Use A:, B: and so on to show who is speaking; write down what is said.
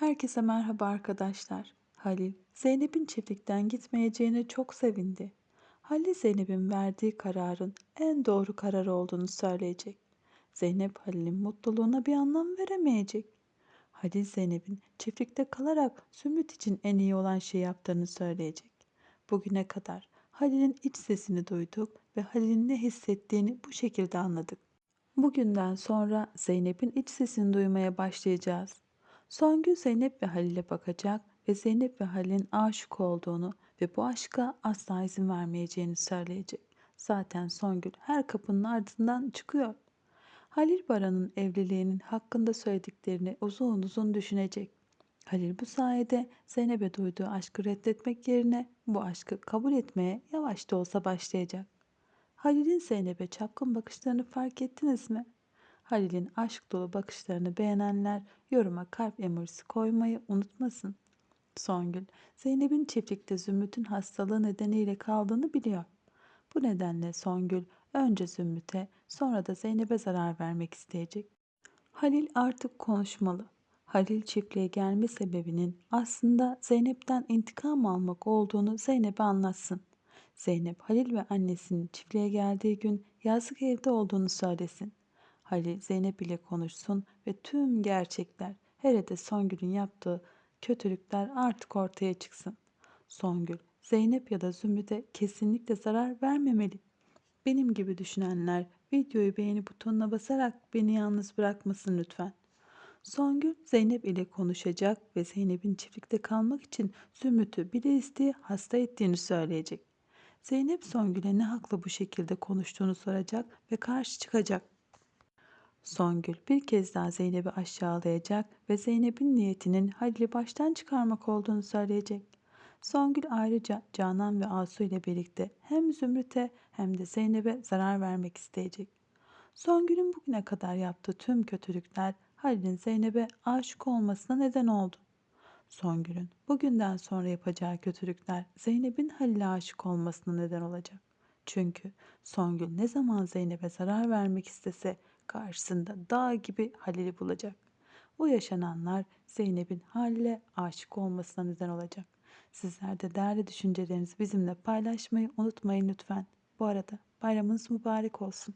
A: Herkese merhaba arkadaşlar. Halil, Zeynep'in çiftlikten gitmeyeceğine çok sevindi. Halil Zeynep'in verdiği kararın en doğru karar olduğunu söyleyecek. Zeynep Halil'in mutluluğuna bir anlam veremeyecek. Halil Zeynep'in çiftlikte kalarak Zümrüt için en iyi olan şeyi yaptığını söyleyecek. Bugüne kadar Halil'in iç sesini duyduk ve Halil'in ne hissettiğini bu şekilde anladık. Bugünden sonra Zeynep'in iç sesini duymaya başlayacağız. Songül Zeynep ve Halil'e bakacak ve Zeynep ve Halil'in aşık olduğunu ve bu aşka asla izin vermeyeceğini söyleyecek. Zaten Songül her kapının ardından çıkıyor. Halil Baran'ın evliliğinin hakkında söylediklerini uzun uzun düşünecek. Halil bu sayede Zeynep'e duyduğu aşkı reddetmek yerine bu aşkı kabul etmeye yavaş da olsa başlayacak. Halil'in Zeynep'e çapkın bakışlarını fark ettiniz mi? Halil'in aşk dolu bakışlarını beğenenler yoruma kalp emojisi koymayı unutmasın. Songül, Zeynep'in çiftlikte Zümrüt'ün hastalığı nedeniyle kaldığını biliyor. Bu nedenle Songül önce Zümrüt'e sonra da Zeynep'e zarar vermek isteyecek. Halil artık konuşmalı. Halil çiftliğe gelme sebebinin aslında Zeynep'ten intikam almak olduğunu Zeynep'e anlatsın. Zeynep, Halil ve annesinin çiftliğe geldiği gün yazlık evde olduğunu söylesin. Halil Zeynep ile konuşsun ve tüm gerçekler, hele de Songül'ün yaptığı kötülükler artık ortaya çıksın. Songül, Zeynep ya da Zümrüt'e kesinlikle zarar vermemeli. Benim gibi düşünenler videoyu beğeni butonuna basarak beni yalnız bırakmasın lütfen. Songül Zeynep ile konuşacak ve Zeynep'in çiftlikte kalmak için Zümrüt'ü bir de isteği hasta ettiğini söyleyecek. Zeynep Songül'e ne hakla bu şekilde konuştuğunu soracak ve karşı çıkacak. Songül bir kez daha Zeynep'i aşağılayacak ve Zeynep'in niyetinin Halil'i baştan çıkarmak olduğunu söyleyecek. Songül ayrıca Canan ve Asu ile birlikte hem Zümrüt'e hem de Zeynep'e zarar vermek isteyecek. Songül'ün bugüne kadar yaptığı tüm kötülükler Halil'in Zeynep'e aşık olmasına neden oldu. Songül'ün bugünden sonra yapacağı kötülükler Zeynep'in Halil'e aşık olmasına neden olacak. Çünkü Songül ne zaman Zeynep'e zarar vermek istese karşısında dağ gibi Halil'i bulacak. Bu yaşananlar Zeynep'in Halil'e aşık olmasına neden olacak. Sizler de değerli düşüncelerinizi bizimle paylaşmayı unutmayın lütfen. Bu arada bayramınız mübarek olsun.